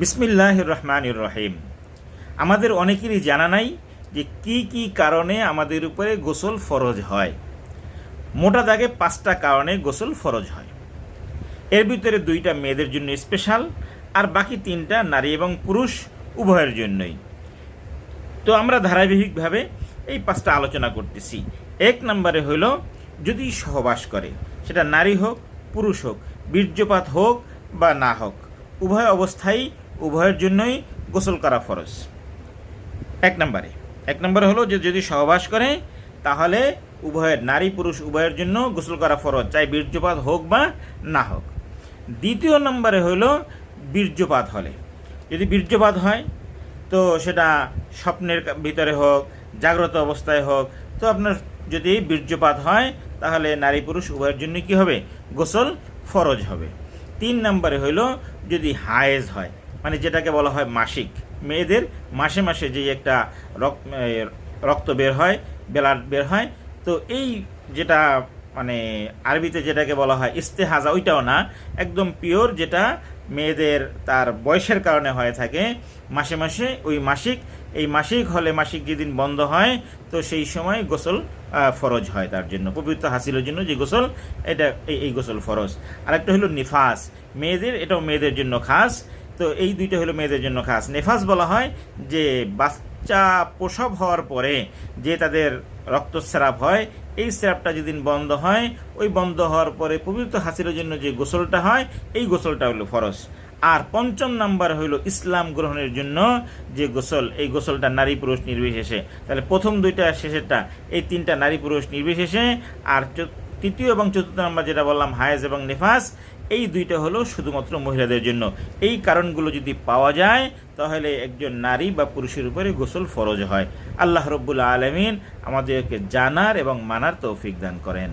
বিসমিল্লাহ রহমান রহিম আমাদের অনেকেরই জানা নাই যে কি কি কারণে আমাদের উপরে গোসল ফরজ হয়। মোটা দাগে পাঁচটা কারণে গোসল ফরজ হয়। এর ভিতরে দুইটা মেয়েদের জন্য স্পেশাল আর বাকি তিনটা নারী এবং পুরুষ উভয়ের জন্যই। তো আমরা ধারাবাহিকভাবে এই পাঁচটা আলোচনা করতেছি। এক নম্বরে হলো যদি সহবাস করে, সেটা নারী হোক, পুরুষ হোক, বীর্যপাত হোক বা না হোক, উভয় অবস্থায় উভয়ের জন্যই গোসল করা ফরজ। এক নম্বরে। এক নম্বরে হলো যে যদি সহবাস করে, তাহলে উভয়ের নারী পুরুষ উভয়ের জন্য গোসল করা ফরজ, চাই বীর্যপাত হোক বা না হোক। দ্বিতীয় নম্বরে হলো বীর্যপাত হলে। যদি বীর্যপাত হয়, তো সেটা স্বপ্নের ভিতরে হোক, জাগ্রত অবস্থায় হোক, তো আপনার যদি বীর্যপাত হয়, তাহলে নারী পুরুষ উভয়ের জন্য কি হবে? গোসল ফরজ হবে। তিন নম্বরে হইল যদি হায়েজ হয় মানে যেটাকে বলা হয় মাসিক। মেয়েদের মাসে মাসে যে একটা রক্ত বের হয় বেলার বের হয়, তো এই যেটা মানে আরবিতে যেটাকে বলা হয় ইস্তেহাজা ওইটাও না, একদম পিওর যেটা মেয়েদের তার বয়সের কারণে হয়ে থাকে। মাসে মাসে ওই মাসিক, এই মাসিক হলে মাসিক যেদিন বন্ধ হয়, তো সেই সময় গোসল ফরজ হয় তার জন্য। পবিত্র হাসিলের জন্য যে গোসল, এটা এই গোসল ফরজ। আরেকটা হলো নিফাস। মেয়েদের, এটাও মেয়েদের জন্য খাস। তো এই দুইটা হলো মেয়েদের জন্য খাস। নেফাস বলা হয় যে বাচ্চা প্রসব হওয়ার পরে যে তাদের রক্তস্রাব হয়, এই স্রাবটা যেদিন বন্ধ হয়, ওই বন্ধ হওয়ার পরে পবিত্র হাসিলের জন্য যে গোসলটা হয়, এই গোসলটা হলো ফরজ। আর পঞ্চম নাম্বার হইল ইসলাম গ্রহণের জন্য যে গোসল, এই গোসলটা নারী পুরুষ নির্বিশেষে। তাহলে প্রথম দুইটা, শেষেরটা, এই তিনটা নারী পুরুষ নির্বিশেষে। আর তৃতীয় এবং চতুর্থ নাম্বার যেটা বললাম, হায়েজ এবং নেফাস এই দুইটা হলো শুধুমাত্র মহিলাদের জন্য। এই কারণগুলো যদি পাওয়া যায়, তাহলে একজন নারী বা পুরুষের উপরে গোসল ফরজ হয়। আল্লাহ রব্বুল আলমিন আমাদেরকে জানার এবং মানার তৌফিক দান করেন।